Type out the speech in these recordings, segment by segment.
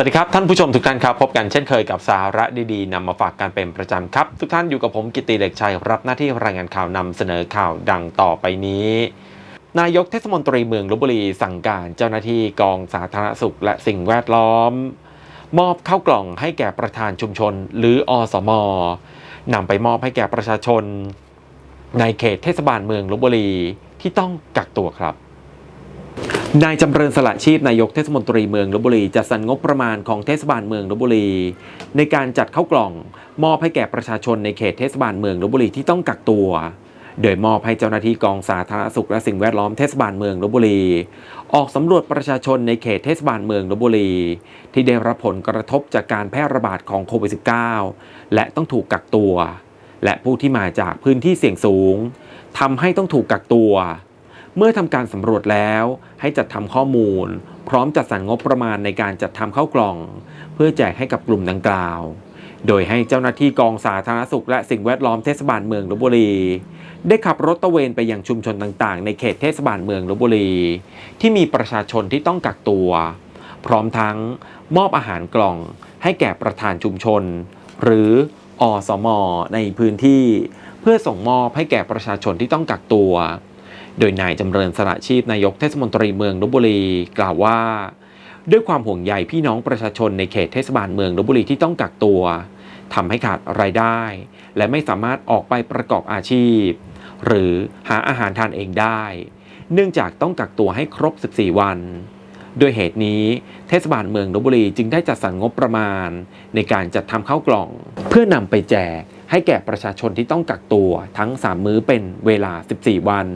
สวัสดีครับ ท่านผู้ชมทุกท่านครับ พบกันเช่นเคยกับสาระดีๆนำมาฝากกันเป็นประจำครับ ทุกท่านอยู่กับผมกิติเหล็กชัย รับหน้าที่รายงานข่าวนำเสนอข่าวดังต่อไปนี้ นายกเทศมนตรีเมืองลบบุรีสั่งการเจ้าหน้าที่กองสาธารณสุขและสิ่งแวดล้อม มอบข้าวกล่องให้แก่ประธานชุมชน หรืออสมนำไปมอบให้แก่ประชาชน ในเขตเทศบาลเมืองลบบุรีที่ต้องกักตัวครับ นายจำเริญสละชีพนายกเทศมนตรีเมืองลบบุรีจัดสรรงบประมาณของเทศบาลเมืองลบบุรี ในการจัดเข้ากล่องมอบให้แก่ประชาชนในเขตเทศบาลเมืองลบบุรีที่ต้องกักตัว โดยมอบให้เจ้าหน้าที่กองสาธารณสุขและสิ่งแวดล้อมเทศบาลเมืองลบบุรี ออกสำรวจประชาชนในเขตเทศบาลเมืองลบบุรี ที่ได้รับผลกระทบจากการแพร่ระบาดของโควิด -19 และต้องถูกกักตัว และผู้ที่มาจากพื้นที่เสี่ยงสูงทำให้ต้องถูกกักตัว เมื่อทำการสำรวจแล้ว ให้จัดทำข้อมูล พร้อมจัดสรรงบประมาณในการจัดทำเข้ากล่อง เพื่อแจกให้กับกลุ่มดังกล่าว โดยให้เจ้าหน้าที่กองสาธารณสุขและสิ่งแวดล้อมเทศบาลเมืองลบบุรี ได้ขับรถตะเวนไปยังชุมชนต่างๆ ในเขตเทศบาลเมืองลบบุรี ที่มีประชาชนที่ต้องกักตัว พร้อมทั้งมอบอาหารกล่อง ให้แก่ประธานชุมชน หรืออสม ในพื้นที่ เพื่อส่งมอบให้แก่ประชาชนที่ต้องกักตัว โดยนายจำเริญสละชีพนายกเทศมนตรีเมืองลบบุรีกล่าวว่า ด้วยความห่วงใยพี่น้องประชาชนในเขตเทศบาลเมืองลบบุรีที่ต้องกักตัวทำให้ขาดรายได้ และไม่สามารถออกไปประกอบอาชีพ หรือหาอาหารทานเองได้ เนื่องจากต้องกักตัวให้ครบ 14 วันด้วยเหตุนี้เทศบาลเมืองลบบุรีจึงได้จัดสรรงบประมาณ ในการจัดทำข้าวกล่อง เพื่อนำไปแจกให้แก่ประชาชนที่ต้องกักตัวทั้ง 3 มื้อเป็นเวลา 14 วัน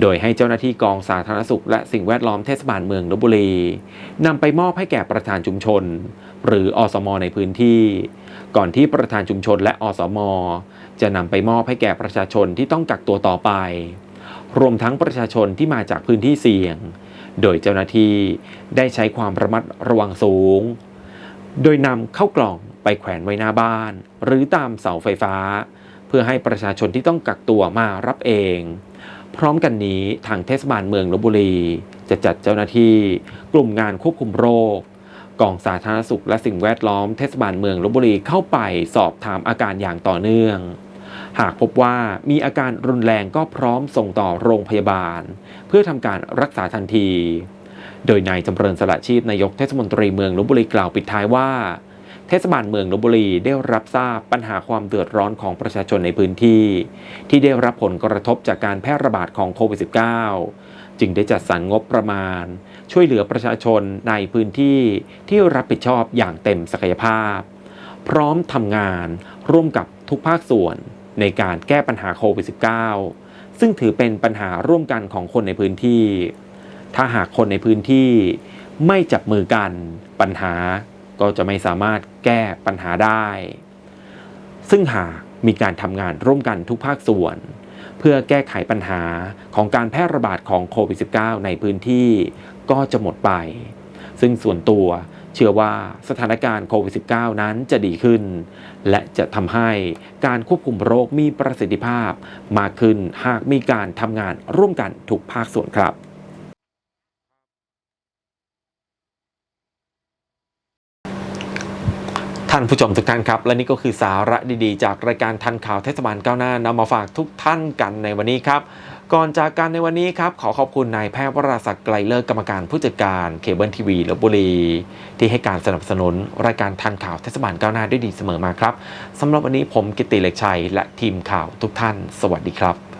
โดยให้เจ้าหน้าที่กองสาธารณสุข และสิ่งแวดล้อมเทศบาลเมืองลบบุรีนำไปมอบให้แก่ประธานชุมชน หรืออสม ในพื้นที่ ก่อนที่ประธานชุมชนและอสม จะนำไปมอบให้แก่ประชาชนที่ต้องกักตัวต่อไป รวมทั้งประชาชนที่มาจากพื้นที่เสี่ยง โดยเจ้าหน้าที่ได้ใช้ความระมัดระวังสูง โดยนำเข้ากล่องไปแขวนไว้หน้าบ้าน หรือตามเสาไฟฟ้า เพื่อให้ประชาชนที่ต้องกักตัวมารับเอง พร้อมกันนี้ทางเทศบาลเมืองลบบุรี จะจัดเจ้าหน้าที่ กลุ่มงานควบคุมโรคกองสาธารณสุขและสิ่งแวดล้อมเทศบาลเมืองลบบุรีเข้าไปสอบถามอาการอย่างต่อเนื่อง หากพบว่ามีอาการรุนแรงก็พร้อมส่งต่อโรงพยาบาล เพื่อทำการรักษาทันที โดยนายจำเริญสละชีพนายกเทศมนตรีเมืองลบบุรีกล่าวปิดท้ายว่า เทศบาลเมืองลบบุรีได้รับทราบปัญหาความเดือดร้อนของประชาชนในพื้นที่ ที่ได้รับผลกระทบจากการแพร่ระบาดของโควิด -19 จึงได้จัดสรรงบประมาณ ช่วยเหลือประชาชนในพื้นที่ที่รับผิดชอบอย่างเต็มศักยภาพ พร้อมทำงานร่วมกับทุกภาคส่วนในการแก้ปัญหาโควิด -19 ซึ่งถือเป็นปัญหาร่วมกันของคนในพื้นที่ ถ้าหากคนในพื้นที่ไม่จับมือกันปัญหา ก็จะไม่สามารถแก้ปัญหาได้ ซึ่งหากมีการทำงานร่วมกันทุกภาคส่วน เพื่อแก้ไขปัญหาของการแพร่ระบาดของโควิด -19 ในพื้นที่ก็จะหมดไป ซึ่งส่วนตัวเชื่อว่าสถานการณ์โควิด -19 นั้นจะดีขึ้น และจะทำให้การควบคุมโรคมีประสิทธิภาพ มากขึ้นหากมีการทำงานร่วมกันทุกภาคส่วนครับ ท่านผู้ชมทุกท่านครับ และนี่ก็คือสาระดีๆ จากรายการทันข่าวเทศบาลก้าวหน้านำมาฝากทุกท่านกันในวันนี้ครับ ก่อนจากกันในวันนี้ครับ ขอขอบคุณนายแพทย์วราศักดิ์ไกลเลิกกรรมการผู้จัดการเคเบิลทีวีลบบุรี ที่ให้การสนับสนุนรายการทันข่าวเทศบาลก้าวหน้าได้ดีเสมอมาครับสำหรับวันนี้ผมกิติเล็กชัย และทีมข่าวทุกท่าน สวัสดีครับ